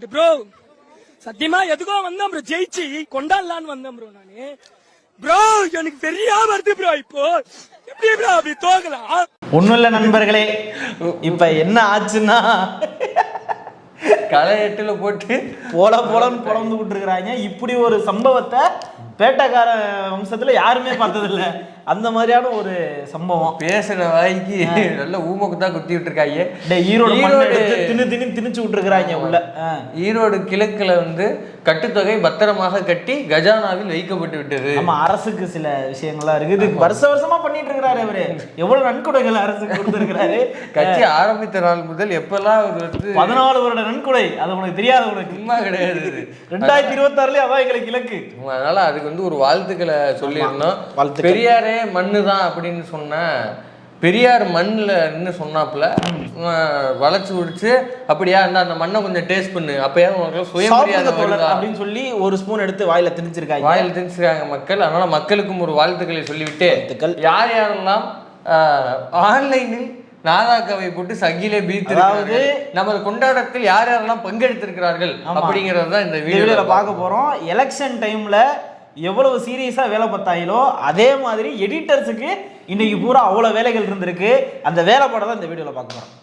கிட்ட ப்ரோ சத்தியமா எதுக்கோ வந்தேன் ப்ரோ ஜெயிச்சு கொண்டாடலான்னு வந்தேன் ப்ரோ நானு. ப்ரோ எனக்கு தெரியாம வருது ப்ரோ இப்போ. எப்படி ப்ரோ அப்படி தோக்கலாம் ஒண்ணும் இல்ல நண்பர்களே. இப்ப என்ன ஆச்சுன்னா களை எட்டுல போட்டு போல போலன்னு புலந்து விட்டுருக்குறாங்க. இப்படி ஒரு சம்பவத்தை பேட்டக்கார வம்சத்துல யாருமே பார்த்தது இல்ல அந்த மாதிரியான ஒரு சம்பவம். பேசுற வாய்க்கு நல்ல ஊமக்கு தான் குத்தி விட்டுருக்காங்க ஈரோடு ஈரோடு தின்னு தின்னு திணிச்சு விட்டுருக்காங்க உள்ள. ஈரோடு கிழக்குல வந்து கட்டுத்தொகை பத்திரமாக கட்டி கஜானாவில் வைக்கப்பட்டு விட்டது. ஆமா அரசுக்கு சில விஷயங்கள்லாம் இருக்கு இது வருஷ வருஷமா பண்ணிட்டு இருக்கிறாரு அவரு எவ்வளவு நன்கொடைகள் அரசுக்கு கொடுத்திருக்கிறாரு. கட்சி ஆரம்பித்த நாள் முதல் எப்பெல்லாம் அவர் வந்து பதினாலு வருட நன்கொடை. அது உனக்கு தெரியாது உனக்கு. சும்மா கிடையாது. ரெண்டாயிரத்தி இருபத்தி ஆறுலயே அதான் எங்களுக்கு இலக்கு அதனால அதுக்கு வந்து ஒரு வாழ்த்துக்களை சொல்லியிருந்தோம். பெரியாரே மண்ணு தான் அப்படின்னு சொன்ன பெரியார் மண்ணில் நின்று சொன்னாப்புல வளைச்சு விடுச்சு அப்படியா இந்த அந்த மண்ணை கொஞ்சம் டேஸ்ட் பண்ணு. அப்பயாவது உனக்கு சுயமரியாதை அப்படின்னு சொல்லி ஒரு ஸ்பூன் எடுத்து வாயில திணிச்சிருக்காங்க. வாயில் திணிச்சிருக்காங்க மக்கள். அதனால மக்களுக்கும் ஒரு வாழ்த்துக்களை சொல்லிவிட்டு. யார் யாரெல்லாம் ஆன்லைனில் நாதாக்காவை போட்டு சகிலே பீத்து அதாவது- நமது கொண்டாட்டத்தில் யார் யாரெல்லாம் பங்கெடுத்திருக்கிறார்கள். அப்படிங்கிறது தான் இந்த வீடியோல பார்க்க போறோம். எலெக்ஷன் டைம்ல எவ்வளவு சீரியஸாக வேலை பார்த்தாங்களோ அதே மாதிரி எடிட்டர்ஸுக்கு இன்றைக்கி பூரா அவ்வளோ வேலைகள் இருந்திருக்கு. அந்த வேலைப்பாடை தான் இந்த வீடியோவில் பார்க்குறோம்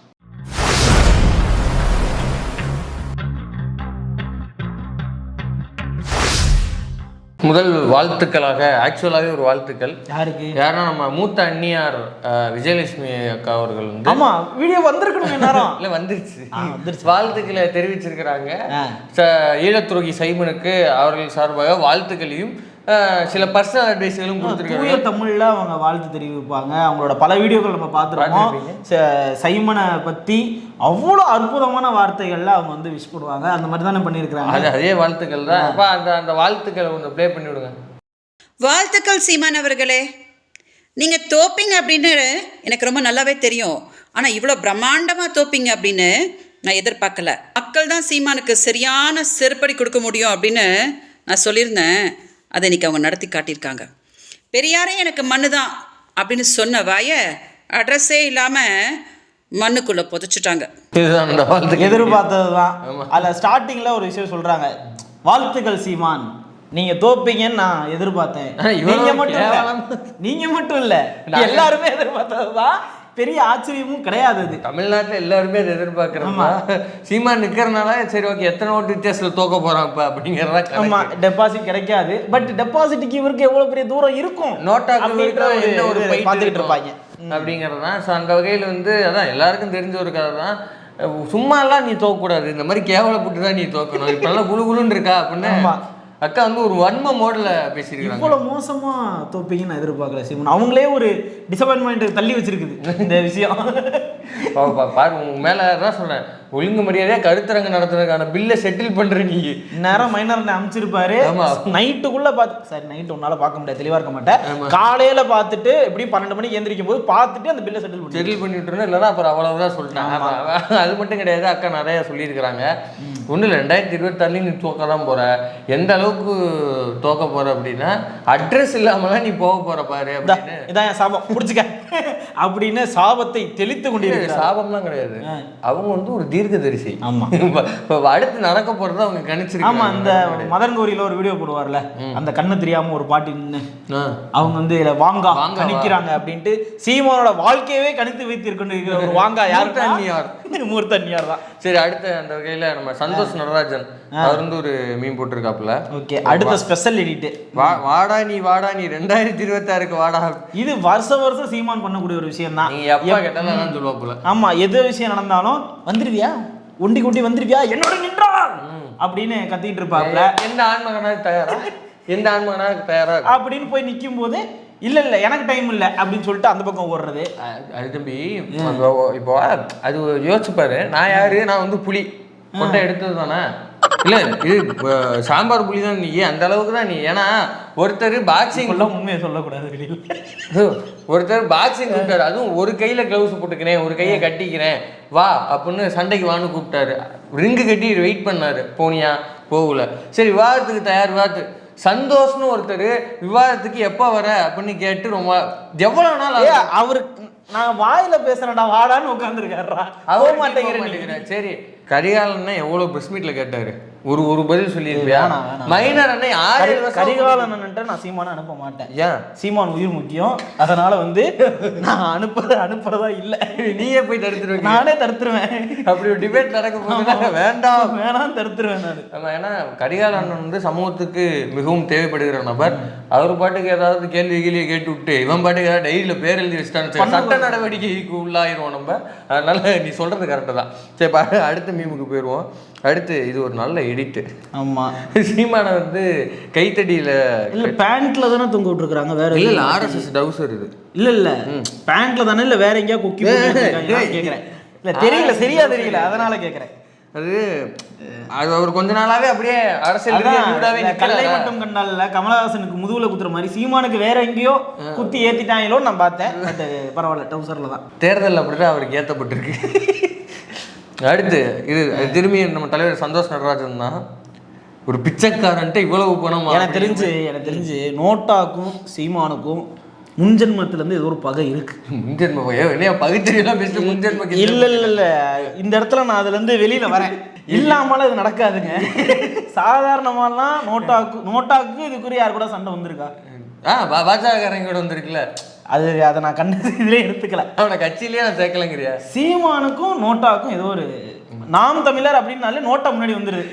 முதல் வாழ்த்துக்களாக ஆக்சுவலாகவே ஒரு வாழ்த்துக்கள். யாருக்கு? யாருன்னா நம்ம மூத்த அந்நியார் விஜயலட்சுமி அக்கா அவர்கள் வந்து. ஆமா வீடியோ வந்திருக்கணும் நேரம் இல்ல வந்துருச்சு. வந்துருச்சு. வாழ்த்துக்களை தெரிவிச்சிருக்கிறாங்க. ஈழத்துரோகி சைமனுக்கு அவர்கள் சார்பாக வாழ்த்துக்களையும் சில பர்சனல் அட்வைஸ்களும் கொடுத்துருக்காங்க. தூய தமிழ்ல அவங்க வாழ்த்து தெரிவிப்பாங்க. அவங்களோட பல வீடியோக்கள் நம்ம பார்த்துருக்கோம். சைமனை பத்தி அவ்வளோ அற்புதமான வார்த்தைகள்ல அவங்க வந்து விஷ் பண்ணுவாங்க அந்த மாதிரி தானே பண்ணியிருக்கிறாங்க? அது அதே வாழ்த்துக்கள் தான். அப்ப அந்த அந்த வாழ்த்துக்களை கொஞ்சம் ப்ளே பண்ணி விடுங்க. வாழ்த்துக்கள் சீமான் அவர்களே. நீங்கள் தோப்பீங்க அப்படின்னு எனக்கு ரொம்ப நல்லாவே தெரியும். ஆனால் இவ்வளோ பிரம்மாண்டமாக தோப்பீங்க அப்படின்னு நான் எதிர்பார்க்கல. மக்கள் தான் சீமானுக்கு சரியான செருப்படி கொடுக்க முடியும் அப்படின்னு நான் சொல்லியிருந்தேன். அதை இன்னைக்கு அவங்க நடத்தி காட்டியிருக்காங்க. பெரியாரே எனக்கு மண்ணு தான் அப்படின்னு சொன்ன வாய அட்ரஸே இல்லாமல் மண்ணுக்குள்ளே புதைச்சிட்டாங்க. இதுதான் அந்த வாழ்த்துக்கள் எதிர்பார்த்தது தான் அதில் ஸ்டார்டிங்கில் ஒரு விஷயம் சொல்கிறாங்க வாழ்த்துக்கள் சீமான். நீங்க தோப்பீங்கன்னு நான் எதிர்பார்த்தேன். நீங்க மட்டும். நீங்க மட்டும் இல்ல. எல்லாருமே எதிர்பார்த்தது தான் பெரிய ஆச்சரியமும் கிடையாது அது. தமிழ்நாட்டுல எல்லாருமே அதை எதிர்பார்க்கறோமா சீமான் நிக்கிறனால சரி ஓகே எத்தனை ஓட்டு வித்தியாசத்துல தோக்க போறான் இப்ப அப்படிங்கறதா ஆமா கணக்கு. டெபாசிட் கிடைக்காது பட் டெபாசிட்டுக்கு இவருக்கு எவ்வளவு பெரிய தூரம் இருக்கும்? நோட்டாக்கு என்ன ஒரு பார்த்துக்கிட்டு இருப்பாங்க. அப்படிங்கிறது தான் ஸோ அந்த வகையில் வந்து அதான் எல்லாருக்கும் தெரிஞ்ச ஒரு கதை தான் அஹ் சும்மா எல்லாம் நீ தோக்கக்கூடாது இந்த மாதிரி கேவலப்பட்டு தான் நீ தோக்கணும். இப்போ நல்லா குளு குளுன்னு இருக்கா அப்படின்னு. அக்கா வந்து ஒரு வன்ம மோடில் பேசியிருக்காங்க இவ்வளவு மோசமா தோப்பீங்கன்னு நான் எதிர்பார்க்கல சிவன் அவங்களே ஒரு டிசப்பாயின்மெண்ட் தள்ளி வச்சிருக்குது இந்த விஷயம். பாரு உங்க மேல தான் சொல்றேன். ஒழுங்கு மரியாதையா கருத்தரங்கு நடத்துறதுக்கான பில்லை செட்டில் பண்ற நீ. நேரம் மைனர் அமைச்சிருப்பாரு. நைட்டுக்குள்ள பார்த்து சரி நைட்டு உன்னால பார்க்க முடியாது தெளிவா இருக்க மாட்டேன். காலையில பார்த்துட்டு எப்படியும் பன்னெண்டு மணிக்கு எந்திரிக்கும் போது பார்த்துட்டு அந்த பில்லை செட்டில் பண்ணி செட்டில் பண்ணி விட்டுருந்தா இல்லைன்னா அப்புறம் அவ்வளவுதான் சொல்லிட்டேன். ஆமா. அது மட்டும் கிடையாது அக்கா நிறைய சொல்லியிருக்கிறாங்க. ஒன்றும் இல்லை ரெண்டாயிரத்தி இருபத்தாறுலையும் நீ தோக்க தான் போற. எந்த அளவுக்கு தோக்க போற அப்படின்னா அட்ரஸ் இல்லாமலாம் நீ போக போற பாரு இதான் என் சாபம். புடிச்சுக்க. அப்படின்னு சாபத்தை தெளித்து கொண்டிருக்கிறார். சாபம்லாம் கிடையாது. அவங்க வந்து ஒரு தீர்க்கதரிசி. ஆமா. இப்ப- அடுத்து நடக்க போறத அவங்க ஆமா கணிச்சிருக்காங்க அந்த மதன் கோரியில ஒரு வீடியோ போடுவார்ல அந்த கண்ணு தெரியாம ஒரு பாட்டி நின்னு ஆ. அவங்க வந்து இதுல வாங்கா கணிக்கிறாங்க அப்படின்ட்டு சீமானோட வாழ்க்கையவே கணித்து வைத்திருக்கின்ற ஒரு வாங்கா யாரு மூர்த்தன்னியார். மூர்த்தன்யார் தான். சரி அடுத்த அந்த வகையில நம்ம சந்தோஷ் நடராஜன் அவர் வந்து ஒரு மீன் போட்டிருக்காப்புல. ஓகே அடுத்த ஸ்பெஷல் எடிட் வா வாடா நீ வாடா நீ ரெண்டாயிரத்தி இருபத்தாறுக்கு வாடா. இது வருஷ வருஷம் சீமான் பண்ணக்கூடிய ஒரு விஷயம் தான் நீங்க எப்பா கேட்டாலும் சொல்லுவாப்புல. ஆமா எது விஷயம் நடந்தாலும் வந்துருவியா? ஒண்டி குண்டி வந்துருவியா என்னோட நின்றார் அப்படின்னு கத்திட்டு இருப்பாப்ல. எந்த ஆண்மகனாக தயாரா? எந்த ஆண்மகனாக தயாரா? அப்படின்னு போய் நிக்கும் போது இல்ல இல்ல எனக்கு டைம் இல்ல. அப்படின்னு சொல்லிட்டு அந்த பக்கம் ஓடுறது. அது தம்பி இப்போ அது யோசிச்சு பாரு. நான் யாரு? நான் வந்து புலி. கொட்டை எடுத்தது தானே இல்ல இது சாம்பார் புலி தான் நீ அந்த அளவுக்கு தான் நீ? ஏன்னா ஒருத்தர் பாக்ஸிங் உண்மையை சொல்லக்கூடாது வெளியில. ஒருத்தர் பாக்ஸிங் கூப்பிட்டாரு. அதுவும் ஒரு கையில கிளவுஸ் போட்டுக்கிறேன் ஒரு கையை கட்டிக்கிறேன். வா அப்படின்னு சண்டைக்கு வான்னு கூப்பிட்டாரு. ரிங்கு கட்டி வெயிட் பண்ணாரு போனியா? போகல. சரி விவாதத்துக்கு தயார் விவாதத்து சந்தோஷ்னு ஒருத்தர் விவாதத்துக்கு எப்போ வர? அப்படின்னு கேட்டு ரொம்ப எவ்வளவு நாள் ஏ ஆகுது? அவரு நான் வாயில பேசுறேன்டா வாடான்னு உட்காந்துருக்காருடா அவர் போக மாட்டேங்கிற மாட்டேங்கிறார். சரி கரிகாலன்னா எவ்வளோ ப்ரெஸ் மீட்டில் கேட்டார்? ஒரு ஒரு பதில் சொல்லியிருப்பியா. மைனர் அண்ணன் ஆறு கரி- ஏழு வருஷம் கரிகாலன் அண்ணன்ட்ட நான் சீமானை அனுப்ப மாட்டேன். ஏன்? சீமான் உயிர் முக்கியம். அதனால வந்து நான் அனுப்புறது அனுப்புறதா இல்ல. நீயே போய் தடுத்துருவீங்க நானே தடுத்துருவேன். அப்படி ஒரு டிபேட் நடக்க போகுதுன்னா வேண்டாம். வேணாம் தடுத்துருவேன் நான். ஏன்னா கரிகால அண்ணன் வந்து சமூகத்துக்கு மிகவும் தேவைப்படுகிற நபர். அவர் பாட்டுக்கு ஏதாவது கேள்வி கேள்வியை கேட்டு விட்டு இவன் பாட்டுக்கு ஏதாவது டைரியில பேர் எழுதி வச்சுட்டான்னு சட்ட நடவடிக்கைக்கு உள்ளாயிருவோம் நம்ம. அதனால நீ சொல்றது கரெக்டு தான். சரி பா அடுத்த மீமுக்கு போயிடுவோம் அடுத்து இது ஒரு நல்ல எடிட்டு ஆமா. சீமான வந்து கைத்தடியில இல்ல பேண்ட்ல தானே தொங்க விட்டுருக்காங்க வேற இல்ல இல்ல ஆர்எஸ்எஸ் டவுசர் இது. இல்ல இல்ல. பேண்ட்ல தானே இல்ல வேற எங்கேயா கொக்கி கேக்குறேன். இல்ல தெரியல சரியா தெரியல அதனால கேக்குறேன். அது அது அவர் கொஞ்ச நாளாவே அப்படியே அரசியல் கல்லை. மட்டும் கண்டால கமலஹாசனுக்கு முதுகுல குத்துற மாதிரி சீமானுக்கு வேற எங்கேயோ குத்தி ஏத்திட்டாங்களோ நான் பார்த்தேன். பரவாயில்ல டவுசர்ல தான். தேர்தல் அப்படிதான் அவருக்கு ஏத்தப்பட்டிருக்கு. அடுத்து இது திரும்பி நம்ம தலைவர் சந்தோஷ் நடராஜன் தான். ஒரு பிச்சைக்காரன்ட்டு இவ்வளவு பணம் எனக்கு தெரிஞ்சு எனக்கு தெரிஞ்சு நோட்டாக்கும் சீமானுக்கும் முன்ஜென்மத்துல இருந்து ஏதோ ஒரு பகை இருக்கு. முன்ஜென்ம பையன் இல்லையா பகுத்தறியெல்லாம் பேசிட்டு முன்ஜென்ம இல்ல இல்ல இல்ல இந்த இடத்துல நான் அதுல இருந்து வெளியில வரேன். இல்லாமலாம் இது நடக்காதுங்க. சாதாரணமாலாம் நோட்டாக்கு நோட்டாக்கு இதுக்குரிய யார் கூட சண்டை வந்திருக்கா? ஆ பாஜகக்காரங்க கூட வந்திருக்குல்ல. அது அதை நான் கண்டு இதுல எடுத்துக்கல. அவனை கட்சியிலேயே நான் சேர்க்கலங்கிறியா? சீமானுக்கும் நோட்டாக்கும் ஏதோ ஒரு நாம் தமிழர் அப்படின்னாலே நோட்டா முன்னாடி வந்துருது.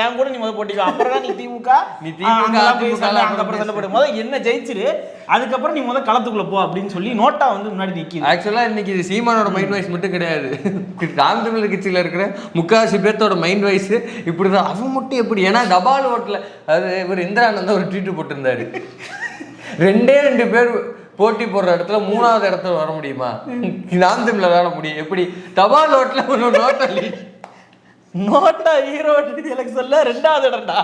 என் கூட நீ முத போட்டிக்கோ அப்புறம் தான் நீ திமுக. நீ திமுக, அங்கெல்லாம் போய் அதிமுக சண்டை, லாம் அங்கப்புறம் சண்டை போடு முத என்ன ஜெயிச்சிரு அதுக்கப்புறம் நீ முத களத்துக்குள்ள போ அப்படின்னு சொல்லி நோட்டா வந்து முன்னாடி நிக்குது. ஆக்சுவலா இன்னைக்கு இது சீமானோட மைண்ட் வாய்ஸ் மட்டும் கிடையாது. ராம் தமிழர் கட்சியில இருக்கிற முக்காவாசி பேர்த்தோட மைண்ட் வாய்ஸ் இப்படிதான். அவன் மட்டும் எப்படி? ஏன்னா தபால் ஓட்டுல அது இவர் இந்திரானந்த ஒரு ட்வீட் போட்டிருந்தாரு. ரெண்டே ரெண்டு பேர் போட்டி போடுற இடத்துல மூணாவது இடத்துல வர முடியுமா? நாம் தமிழர் வர முடியும். எப்படி? தபால் ஓட்டுல ஒரு நோட்டலி நோட்டா ஈரோடு எலெக்ஷன்ல ரெண்டாவது இடம்டா.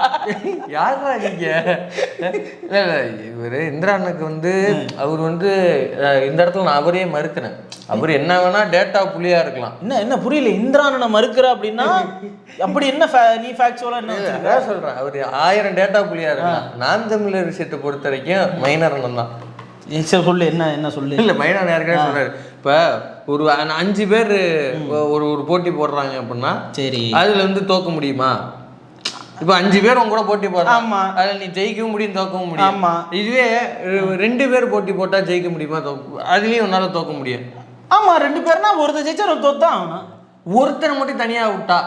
யாரா நீங்க? இல்ல இல்ல இவரு இந்திரானுக்கு வந்து அவர் வந்து இந்த இடத்துல நான் அவரே மறுக்கிறேன். அவர் என்ன வேணா டேட்டா புள்ளியா இருக்கலாம். என்ன என்ன புரியல? இந்திரானனை மறுக்கிற அப்படின்னா அப்படி என்ன நீ ஃபேக்சுவலா என்ன சொல்றேன். அவர் ஆயிரம் டேட்டா புள்ளியா இருக்கலாம். நான் தமிழர் விஷயத்தை பொறுத்த வரைக்கும் மைனர் அண்ணன் தான். சரி சொல்லு என்ன என்ன சொல்லு? இல்ல மைனர் யாருக்கே சொன்னாரு. இப்ப ஒரு அஞ்சு பேர் ஒரு ஒரு போட்டி போடுறாங்க அப்படின்னா சரி. அதுல வந்து தோக்க முடியுமா? இப்ப அஞ்சு பேர் உங்க கூட போட்டி போடுறாங்க. ஆமா. அதுல நீ ஜெயிக்கவும் முடியும் தோக்கவும் முடியும். ஆமா. இதுவே ரெண்டு பேர் போட்டி போட்டா ஜெயிக்க முடியுமா அதுலயும் உன்னால தோக்க முடியும் ஆமா ரெண்டு பேர்னா ஒருத்தர் ஜெயிச்சா ஒரு தோத்தான் ஆகணும். ஒருத்தரை மட்டும் தனியா விட்டா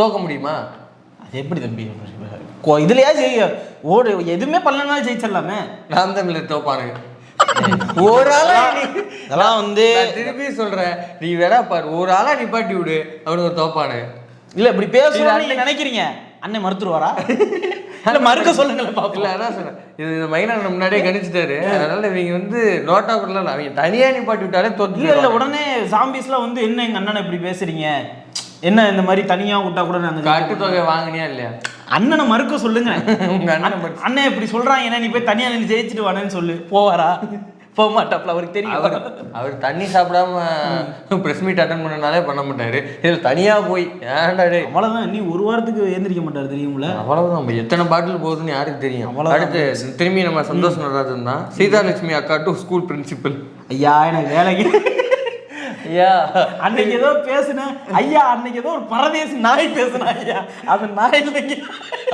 தோக்க முடியுமா? அது எப்படி தம்பி? இதுலயா ஜெயிக்க ஓடு எதுவுமே பண்ணல நாள் ஜெயிச்சிடலாமே. நாம் தமிழர் தோப்பானுங்க ஒரு ஆளா நீ- அதெல்லாம் வந்து திருப்பி சொல்றேன். நீ வேணா பாரு. ஒரு ஆளா நிப்பாட்டி விடு. அவனுக்கு தோப்பானு. இல்ல இப்படி பேசணும்னு நீங்க நினைக்கிறீங்க. அண்ணன் மறுத்துருவாரா? இல்ல மறுக்க சொல்லுங்களேன் இல்ல பாப்பல அதான் சொன்னேன் இது இந்த முன்னாடியே கணிச்சிட்டாரு. அதனால இவங்க வந்து நோட்டா பண்ணல அவங்க தனியா நிப்பாட்டி விட்டாலே தோத்து இல்ல உடனே சாம்பிஸ்லாம் வந்து என்ன எங்க அண்ணனை இப்படி பேசுறீங்க? என்ன இந்த மாதிரி தனியா விட்டா கூட நாங்க கட்டு தொகை வாங்கினியா இல்லையா? அண்ணனை மறுக்க சொல்லுங்க. உங்க அண்ணன் அண்ணன் இப்படி சொல்றாங்க என்ன நீ போய் தனியா நின்று ஜெயிச்சுட்டு வானேன்னு சொல்லு. போவாரா போக மாட்டாப்ல அவருக்கு அவர் தெரியும். அவர் தண்ணி சாப்பிடாம பிரஸ் மீட் அட்டன் பண்ணனாலே பண்ண மாட்டாரு. இதுல தனியா போய் ஏன்டா டேய்? அவ்வளவுதான் நீ ஒரு வாரத்துக்கு எந்திரிக்க மாட்டாரு தெரியும்ல? அவ்வளவுதான் நம்ம எத்தனை பாட்டில் போகுதுன்னு யாருக்கு தெரியும். அடுத்து திரும்பி நம்ம சந்தோஷ் நடராஜன் தான். சீதாலட்சுமி அக்கா டு ஸ்கூல் பிரின்சிபல் ஐயா எனக்கு வேலைக்கு அன்னைக்கு ஏதோ பேசுனேன். ஐயா அன்னைக்கு ஏதோ ஒரு பரதேசி நாய் பேசுனா ஐயா. அது நாய்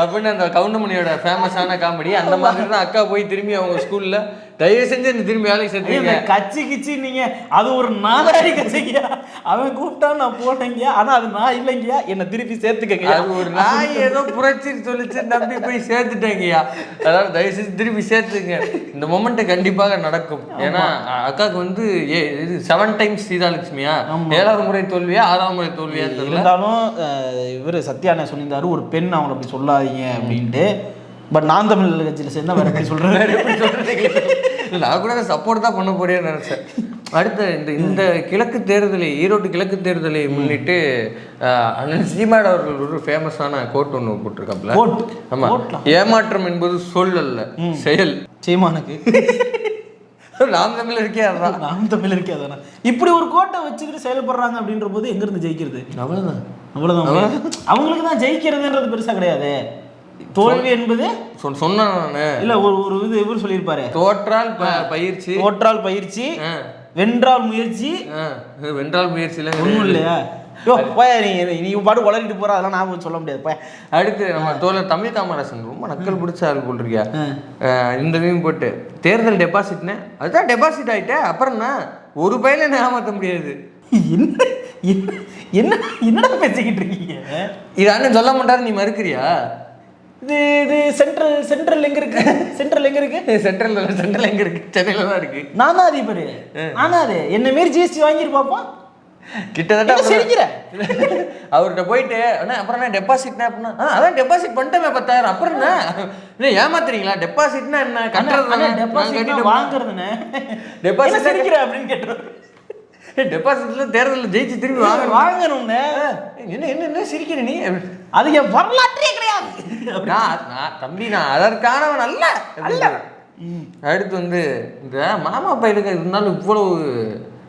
அப்படின்னு அந்த கவுண்டமணியோட ஃபேமஸான காமெடி அந்த மாதிரி தான் அக்கா போய் திரும்பி அவங்க ஸ்கூல்ல தயவு செஞ்சு திரும்பி வேலைக்கு சேர்த்துருங்க கட்சி கிச்சி நீங்க அது ஒரு நாதாரி கட்சிங்கயா அவன் கூப்பிட்டா நான் போனேங்கயா ஆனா அது நான் இல்லைங்கயா என்ன திருப்பி சேர்த்துக்கங்க அது ஒரு நாய் ஏதோ புரட்சி சொல்லிச்சு நம்பி போய் சேர்த்துட்டேங்கய்யா. அதாவது தயவு செஞ்சு திருப்பி சேர்த்துங்க இந்த மொமெண்ட் கண்டிப்பாக நடக்கும். ஏன்னா அக்காவுக்கு வந்து ஏ இது செவன் டைம்ஸ் சீதாலட்சுமியா? ஏழாவது முறை தோல்வியா ஆறாவது முறை தோல்வியா இருந்தாலும் இவர் சத்யாண்ண சொல்லியிருந்தாரு ஒரு பெண் அவங்கள அப்படி சொல்லாதீங்க அப்படின்ட்டு. பட் நான் தமிழ் கட்சியில சேர்ந்தா வேற எப்படி? இல்ல, நான் கூட சப்போர்ட் தான் பண்ண போறேன்னு நினைச்சேன். அடுத்த இந்த இந்த கிழக்கு தேர்தலை ஈரோடு கிழக்கு தேர்தலை முன்னிட்டு அண்ணன் சீமாட் அவர்கள் ஒரு ஃபேமஸான கோட் ஒன்று போட்டிருக்காப்ல Quote? ஆமா. Quote-லாம்? ஏமாற்றம் என்பது சொல் அல்ல செயல். சீமானுக்கு. நாம் தமிழ் இருக்கே அதான். நாம் தமிழ் இருக்கே அதானே? இப்படி ஒரு கோட்டை வச்சுக்கிட்டு செயல்படுறாங்க அப்படின்ற போது எங்க இருந்து ஜெயிக்கிறது? அவ்வளவுதான். அவ்வளவுதான். அவங்களுக்கு தான் ஜெயிக்கிறதுன்றது பெருசா கிடையாது. தோல்வி என்பது சொன்னேன் நானு. இல்ல ஒரு ஒரு இது இவர் சொல்லியிருப்பாரு? தோற்றால் பயிற்சி. தோற்றால் பயிற்சி வென்றால் முயற்சி. வென்றால் முயற்சியில ஒண்ணும் இல்லையா? யோ, போயா நீ நீ பாட்டு உளறிட்டு போற அதெல்லாம் நான் சொல்ல முடியாது போய். அடுத்து நம்ம தோழர் தமிழ் காமராசன் ரொம்ப நக்கல் பிடிச்ச ஆள் இந்த மீன் போட்டு. தேர்தல் டெபாசிட்னு அதுதான் டெபாசிட் ஆயிட்டே அப்புறம் என்ன? ஒரு பையில ஏமாத்த முடியாது? என்ன என்ன என்ன என்னடா பேசிக்கிட்டு இருக்கீங்க? இது அண்ணன் சொல்ல மாட்டாரு நீ மறுக்கிறியா? இது இது சென்ட்ரல் சென்ட்ரல் எங்க இருக்கு? சென்ட்ரல் எங்க இருக்கு? சென்ட்ரல் சென்ட்ரல் எங்க இருக்கு? சென்னையில தான் இருக்கு. நான் தான் அதிபர். நானா அது என்ன மாரி ஜிஎஸ்டி வாங்கிட்டு பாப்போம் கிட்டத்தட்ட சிரிக்கிற? அவர்கிட்ட போயிட்டு அப்புறம் என்ன டெபாசிட்னா அப்படின்னா "ஆ, அதான் டெபாசிட் பண்ணிட்டேன் பத்தாயிரம். அப்புறம் என்ன? ஏமாத்துறீங்களா? டெபாசிட்னா என்ன? கட்டுறது டெபாசிட் கட்டிட்டேன். வாங்குறதுனே. Deposit என்ன சிரிக்கிற அப்படின்னு கேட்டுருவாரு டெபாசிட்ல தேர்தலில் ஜெயிச்சு திரும்பி வாங்க வாங்கணும்னே. என்ன என்ன என்ன சிரிக்கிற நீ? அது என் கிடையாது நான் நான் தம்பி நான் அதற்கானவன் அல்ல. அல்ல. அடுத்து வந்து இந்த மாமா பையனுக்கு இருந்தாலும் இவ்வளவு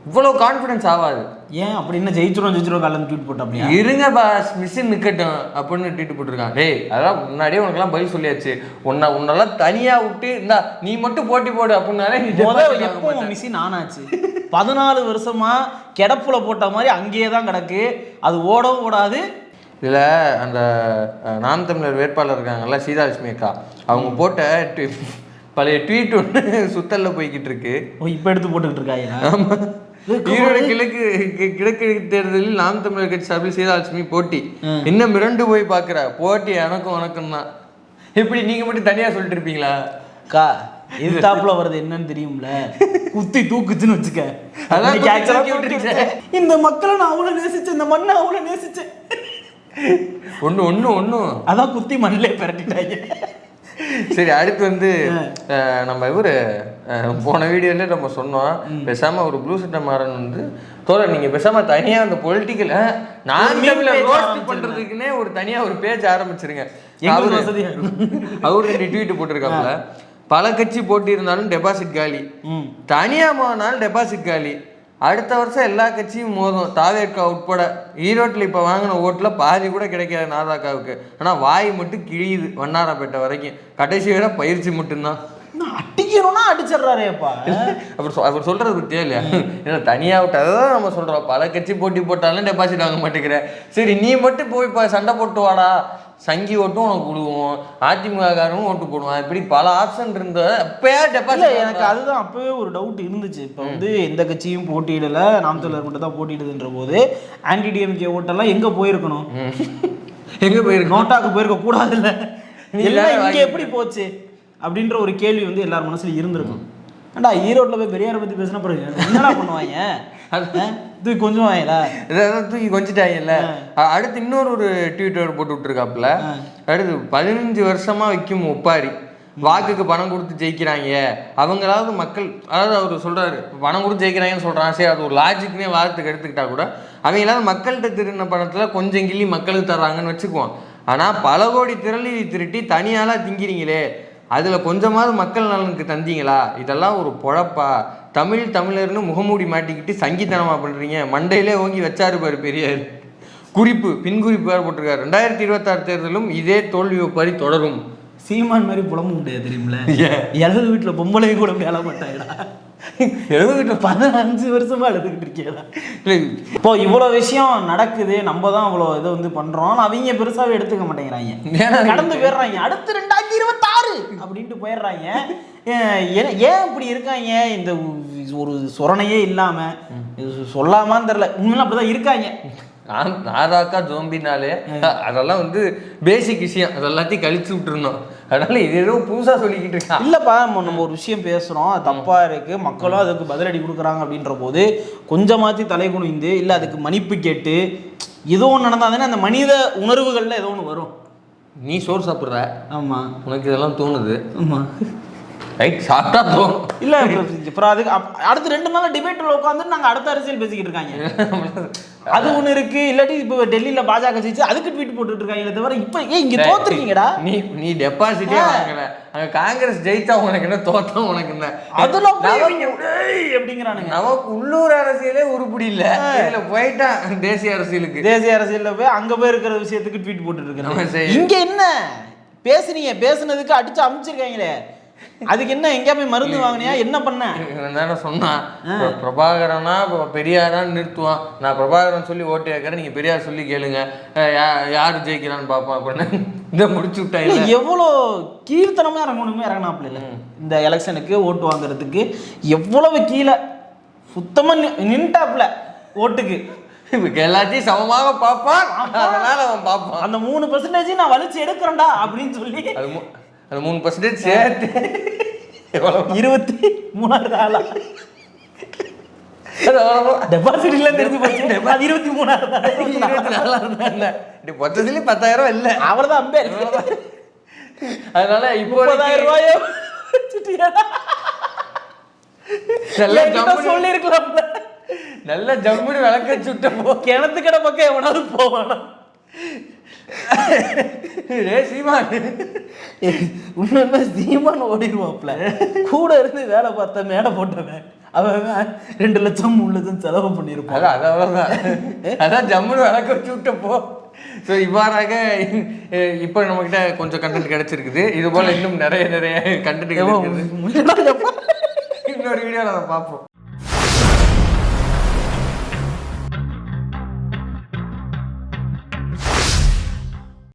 இவ்வளவு கான்ஃபிடன்ஸ் ஆகாது ஏன் அப்படி என்ன ஜெயிச்சிரும் ஜெயிச்சிரும் காலம் ட்வீட் போட்ட அப்படியா இருங்க பாஸ் மிஷின் நிக்கட்டும் அப்படின்னு ட்வீட் போட்டிருக்கான். டேய் அதான் முன்னாடியே உனக்கெல்லாம் பதில் சொல்லியாச்சு. உன்னை உன்னெல்லாம் தனியா விட்டு இந்தா நீ மட்டும் போட்டி போடு அப்படின்னாலே நீ எப்போ. மிஷின் ஆனாச்சு பதினாலு வருஷமா கிடப்புல போட்ட மாதிரி அங்கேயே தான் கிடக்கு. அது ஓடவும் ஓடாது இதுல அந்த நாம் தமிழர் வேட்பாளர் இருக்காங்கல்ல சீதாலட்சுமி அக்கா. அவங்க போட்ட பழைய ட்வீட் ஒன்று சுத்தல்ல போய்கிட்டு இருக்கு. இப்போ எடுத்து போட்டுக்கிட்டு இருக்காங்க ஈரோடு கிழக்கு கி- கிழக்கு தேர்தலில் நாம் தமிழர் கட்சி சார்பில் சீதாலட்சுமி போட்டி. இன்னும் மிரண்டு போய் பாக்குற போட்டி எனக்கும் உனக்கும் தான். எப்படி நீங்க மட்டும் தனியா சொல்லிட்டு இருப்பீங்களா? அக்கா எதிர்த்தாப்புல வருது என்னன்னு தெரியும்ல? குத்தி தூக்குச்சுன்னு வச்சுக்க. இந்த மக்களை நான் அவ்வளவு நேசிச்சேன் இந்த மண்ணை அவ்வளவு நேசிச்சேன். ஒண்ணு ஒண்ணு ஒண்ணும் அதான் குத்தி மண்ணிலே பிரட்டிட்டாங்க. சரி அடுத்து வந்து நம்ம இவரு போன வீடியோல நம்ம சொன்னோம். பேசாம ஒரு ப்ளூ சட்டை மாறன் வந்து தோழர் நீங்க பேசாம தனியா அந்த பொலிட்டிக்கல் நான் ரோஸ்ட். பண்றதுக்குன்னே ஒரு தனியா ஒரு பேஜ் ஆரம்பிச்சிருங்க. அவரு-. அவர் ரெண்டு ட்வீட் போட்டிருக்காப்புல. பல கட்சி போட்டி இருந்தாலும் டெபாசிட் காலி. தனியா போனாலும் டெபாசிட் காலி. அடுத்த வருஷம் எல்லா கட்சியும் மோதும். தாவேக்கா உட்பட. ஈரோட்டில் இப்போ வாங்கின ஓட்டில் பாதி கூட கிடைக்காது நாதாக்காவுக்கு. ஆனால் வாய் மட்டும் கிழியுது வண்ணாரப்பேட்டை வரைக்கும். கடைசி வரை பயிற்சி மட்டும்தான் நான் அடிக்கணும்னா அடிச்சிடுறாரேப்பா. அவர் சொ- அவர் சொல்றது பத்தியா இல்லையா? ஏன்னா தனியா விட்டு அதை தான் நம்ம சொல்றோம். பல கட்சி போட்டி போட்டாலும் டெபாசிட் வாங்க மாட்டேங்கிற. சரி நீ மட்டும் போய் சண்டை போட்டு வாடா. சங்கி ஓட்டும் உனக்கு விடுவோம் அதிமுக காரனும் ஓட்டு போடுவான். இப்படி பல ஆப்ஷன் இருந்த அப்பயா டெபாசிட் எனக்கு அதுதான் அப்பவே ஒரு டவுட் இருந்துச்சு. இப்போ வந்து எந்த கட்சியும் போட்டியிடல. நாம் தமிழர் மட்டும் தான் போட்டியிடுதுன்ற போது ஆன்டி டிஎம்கே ஓட்டெல்லாம் எங்க போயிருக்கணும்? எங்க போயிருக்கு நோட்டாக்கு போயிருக்க கூடாது இல்ல எல்லாம் இங்க எப்படி போச்சு? அப்படின்ற ஒரு கேள்வி வந்து எல்லார் மனசுல இருந்திருக்கும். ஏண்டா ஈரோட்ல போய் பெரியாரை பத்தி பேசின பிறகு என்னடா பண்ணுவாங்க? இது கொஞ்சம் வாங்கலா இதான் தூக்கி கொஞ்சிட்டாங்கல்ல? அடுத்து இன்னொரு ஒரு ட்வீட்டர் போட்டு விட்டுருக்காப்புல. அடுத்து பதினஞ்சு வருஷமா வைக்கும் ஒப்பாரி. வாக்குக்கு பணம் கொடுத்து ஜெயிக்கிறாங்க. அவங்களாவது மக்கள் அதாவது அவர் சொல்றாரு பணம் கொடுத்து ஜெயிக்கிறாங்கன்னு சொல்றான் சரி அது ஒரு லாஜிக்னே வாரத்துக்கு எடுத்துக்கிட்டா கூட அவங்களாவது மக்கள்கிட்ட திருடின பணத்துல கொஞ்சம் கிள்ளி மக்களுக்கு தர்றாங்கன்னு வச்சுக்குவோம். ஆனா பல கோடி திரளி திருட்டி தனியாளா திங்கிறீங்களே. அதுல கொஞ்சமாவது மக்கள் நலனுக்கு தந்தீங்களா? இதெல்லாம் ஒரு பொழப்பா? தமிழ் தமிழர்னு முகமூடி மாட்டிக்கிட்டு சங்கித்தனமா பண்றீங்க. மண்டையிலே ஓங்கி வச்சாரு பாரு பெரியார். குறிப்பு பின்குறிப்பு வேறு போட்டிருக்காரு. ரெண்டாயிரத்தி இருபத்தாறு தேர்தலும் இதே தோல்வி ஒப்பாரி தொடரும். சீமான் மாதிரி புலம்ப முடியாது தெரியுமில எழுது வீட்டுல பொம்பளை கூட மேல மாட்டாங்கடா. எழுதுகிட்ட பதினஞ்சு வருஷமா எழுதுகிட்டு இருக்கேடா இப்போ இவ்வளவு விஷயம் நடக்குது. நம்ம தான் இவ்வளோ இதை வந்து பண்றோம். ஆனா அவங்க பெருசாவே எடுத்துக்க மாட்டேங்கிறாங்க. கடந்து போயிடுறாங்க. அடுத்து ரெண்டாயிரத்தி அப்படின்ட்டு போயிடுறாங்க. ஏன் இப்படி இருக்காங்க? இந்த ஒரு சொரணையே இல்லாம சொல்லாமான்னு தெரியல. உண்மையில அப்படிதான் இருக்காங்க. நாதாக்கா ஜோம்பினாலே அதெல்லாம் வந்து பேசிக் விஷயம். அது எல்லாத்தையும் கழிச்சு விட்டுருந்தோம் அதனால இது ஏதோ புதுசா சொல்லிக்கிட்டு இருக்கான் இல்லப்பா நம்ம ஒரு விஷயம் பேசுறோம். அது தப்பா இருக்கு. மக்களும் அதுக்கு பதிலடி கொடுக்குறாங்க அப்படின்ற போது கொஞ்சமாச்சு தலை குனிந்து இல்ல அதுக்கு மன்னிப்பு கேட்டு ஏதோ ஒன்று நடந்தா தானே அந்த மனித உணர்வுகள்ல ஏதோ ஒன்று வரும். நீ சோறு சாப்பிட்ற ஆமா உனக்கு இதெல்லாம் தோணுது ஆமா ரைட் சாப்பிட்டா தோணும் இல்ல அப்புறம் அதுக்கு அடுத்து ரெண்டு நாள் டிபேட்ல உட்காந்து நாங்க அடுத்த அரசியல் பேசிக்கிட்டு இருக்காங்க அது ஒண்ணு இருக்கு. இல்லாட்டி இப்போ டெல்லியில பாஜக ஜெயிச்சு அதுக்கு ட்வீட் போட்டுட்டு இருக்காங்க தவிர இப்ப ஏன் இங்க தோத்துறீங்கடா நீ நீ டெபாசிட்டே வாங்கல. அங்க காங்கிரஸ் ஜெயிச்சா உனக்கு என்ன தோத்தா உனக்கு என்ன? அதெல்லாம் அப்படிங்கிறானுங்க. நமக்கு உள்ளூர் அரசியலே உருப்படி இல்ல. இதுல போயிட்டான் தேசிய அரசியலுக்கு. தேசிய அரசியல்ல போய் அங்க போய் இருக்கிற விஷயத்துக்கு ட்வீட் போட்டுட்டு செய்ய- இங்க என்ன? பேசுனீங்க. பேசுனதுக்கு அடிச்சு அமிச்சிருக்காங்களே. அதுக்கு என்ன எங்கேயா போய் மருந்து வாங்கினியா? என்ன பண்ண? தானே சொன்னான். பிர- பிரபாகரனா பெரியாரான்னு நிறுத்துவான். நான் பிரபாகரன் சொல்லி ஓட்டு கேட்கறேன் நீங்க பெரியார் சொல்லி கேளுங்க. யாரு ஜெயிக்கிறான்னு பார்ப்போம் அப்படின்னு இதை முடிச்சு விட்டாங்க எவ்வளோ கீர்த்தனமா இறங்கணுமே இறங்கினாப்புல இல்ல. இந்த எலெக்ஷனுக்கு ஓட்டு வாங்குறதுக்கு எவ்வளவு கீழே சுத்தமா நி- நின்ட்டாப்புல ஓட்டுக்கு. எல்லாத்தையும் சமமாக பார்ப்பான். அதனால அவன் பார்ப்பான். அந்த மூணு பர்சன்டேஜ் நான் வலிச்சு எடுக்கிறேன்டா அப்படின்னு சொல்லி அது மூ- அது மூணு பர்சன்டேஜ் சேர்த்து. இருபத்தி மூணாயிரம் ஆளா? டெபாசிட் இல்ல தெரிஞ்சு போச்சு. இருபத்தி மூணாயிரம் இருபத்தி நாலாயிரம் தான் இல்ல. மொத்தத்துலயும் பத்தாயிரம் இல்ல. அவ்வளவுதான் அம்பேர். அதனால இப்போ ரூபாயோ சொல்லியிருக்கலாம்ல. நல்லா ஜம்முன்னு விளக்க சுட்ட போ கிணத்துக்கடை பக்கம் எவனாவது போவானா? ரே சீமான். உண்மையுமே சீமான் ஓடிடுவாப்ல கூட இருந்து வேலை பார்த்த மேடை போட்டவன். அவன் ரெண்டு லட்சம் மூணு லட்சம் செலவு பண்ணியிருப்பான். அதான் அது அவ்வளவுதான் அதான். ஜம்முன்னு விளக்க வச்சு விட்ட போ. ஸோ இவ்வாறாக இப்போ நம்மகிட்ட கொஞ்சம் கண்டென்ட் கிடைச்சிருக்குது. இது போல இன்னும் நிறைய நிறைய கண்டென்ட் இன்னொரு வீடியோவில் அதை பார்ப்போம்.